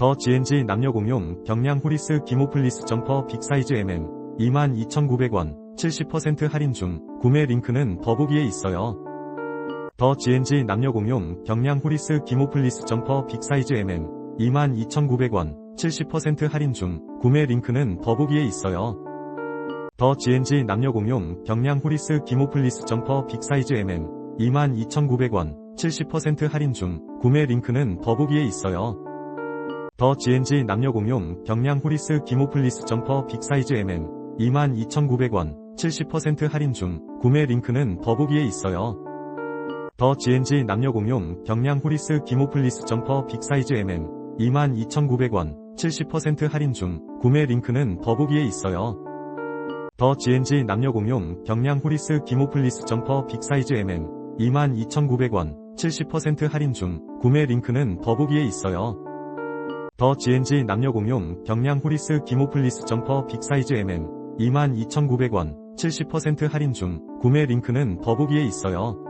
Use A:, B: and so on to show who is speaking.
A: 더 GNG 남녀 공용 경량 후리스 기모플리스 점퍼 빅사이즈 MM 22,900원 70% 할인 중 구매 링크는 더보기에 있어요. 더 GNG 남녀 공용 경량 후리스 기모플리스 점퍼 빅사이즈 MM 22,900원 70% 할인 중 구매 링크는 더보기에 있어요. 더 GNG 남녀 공용 경량 후리스 기모플리스 점퍼 빅사이즈 MM 22,900원 70% 할인 중 구매 링크는 더보기에 있어요. 더 GNG 남녀 공용 경량 후리스 기모플리스 점퍼 빅사이즈 MM 22,900원 70% 할인 중 구매 링크는 더보기에 있어요. 더 GNG 남녀 공용 경량 후리스 기모플리스 점퍼 빅사이즈 MM 22,900원 70% 할인 중 구매 링크는 더보기에 있어요. 더 GNG 남녀 공용 경량 후리스 기모플리스 점퍼 빅사이즈 MM 22,900원 70% 할인 중 구매 링크는 더보기에 있어요. 더 GNG 남녀 공용 경량 후리스 기모플리스 점퍼 빅사이즈 MM 22,900원 70% 할인 중 구매 링크는 더보기에 있어요.